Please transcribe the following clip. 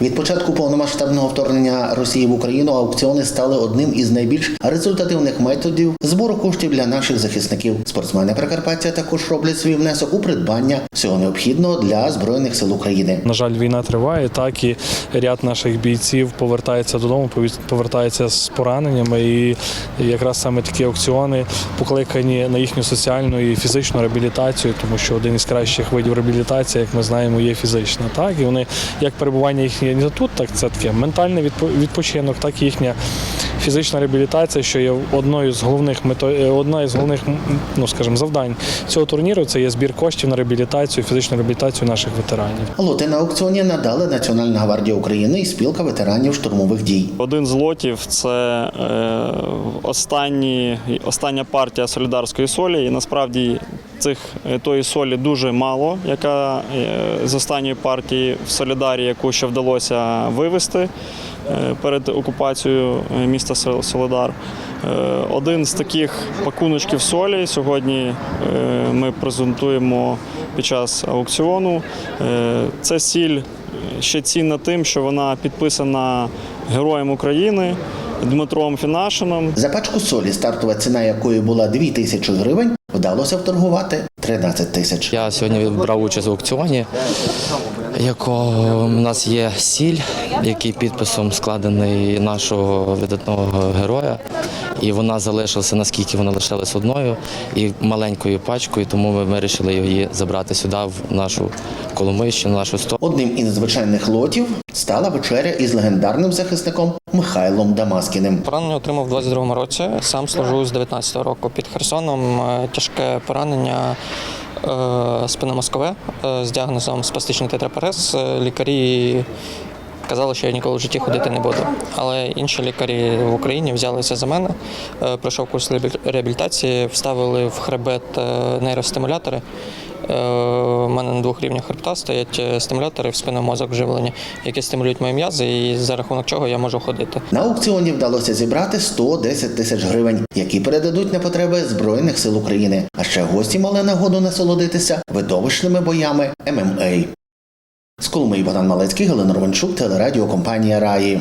Від початку повномасштабного вторгнення Росії в Україну аукціони стали одним із найбільш результативних методів збору коштів для наших захисників. Спортсмени Прикарпаття також роблять свій внесок у придбання всього необхідного для збройних сил України. На жаль, війна триває, так і ряд наших бійців повертається додому, повертається з пораненнями. І якраз саме такі аукціони покликані на їхню соціальну і фізичну реабілітацію, тому що один із кращих видів реабілітації, як ми знаємо, є фізична. Так і вони як перебування їхнє не тут, так це таке ментальний відпо- відпочинок, так і їхня фізична реабілітація, що є одною з головних мето... е, одна із головних ну скажімо, завдань цього турніру. Це є збір коштів на реабілітацію, фізичну реабілітацію наших ветеранів. Лоти на аукціоні надали Національна гвардія України і спілка ветеранів штурмових дій. Один з лотів це е, останні, остання партія солідарської солі. І насправді цих е, тої солі дуже мало, яка е, з останньої партії в Солідарі, яку ще вдалося вивезти е, перед окупацією міста Сол- Е, Один з таких пакуночків солі сьогодні ми презентуємо під час аукціону. Це сіль ще цінна тим, що вона підписана героєм України Дмитром Фінашином. За пачку солі, стартова ціна якої була 2 тисячі гривень, вдалося вторгувати 13 тисяч. Я сьогодні брав участь в аукціоні, якого у нас є сіль, який підписом складений нашого видатного героя. І вона залишилася, наскільки вона лишилась одною і маленькою пачкою, тому ми вирішили її забрати сюди, в нашу Коломийщину, нашу сто. Одним із звичайних лотів стала вечеря із легендарним захисником Михайлом Дамаскіним. Поранення отримав у 22-му році. Сам служу з 19-го року під Херсоном. Е, Тяжке поранення е, спина е, з діагнозом спастичний тетрапарез. Лікарі казали, що я ніколи в житті ходити не буду. Але інші лікарі в Україні взялися за мене. Е, Пройшов курс реабілітації, вставили в хребет е, нейростимулятори. Е, У мене на двох рівнях хребта стоять е, стимулятори в спинномозок вживлені, які стимулюють мої м'язи, і за рахунок чого я можу ходити. На аукціоні вдалося зібрати 110 тисяч гривень, які передадуть на потреби Збройних сил України. А ще гості мали нагоду насолодитися видовищними боями ММА. З Коломиї Богдан Малецький, Галина Романчук, телерадіокомпанія Раї.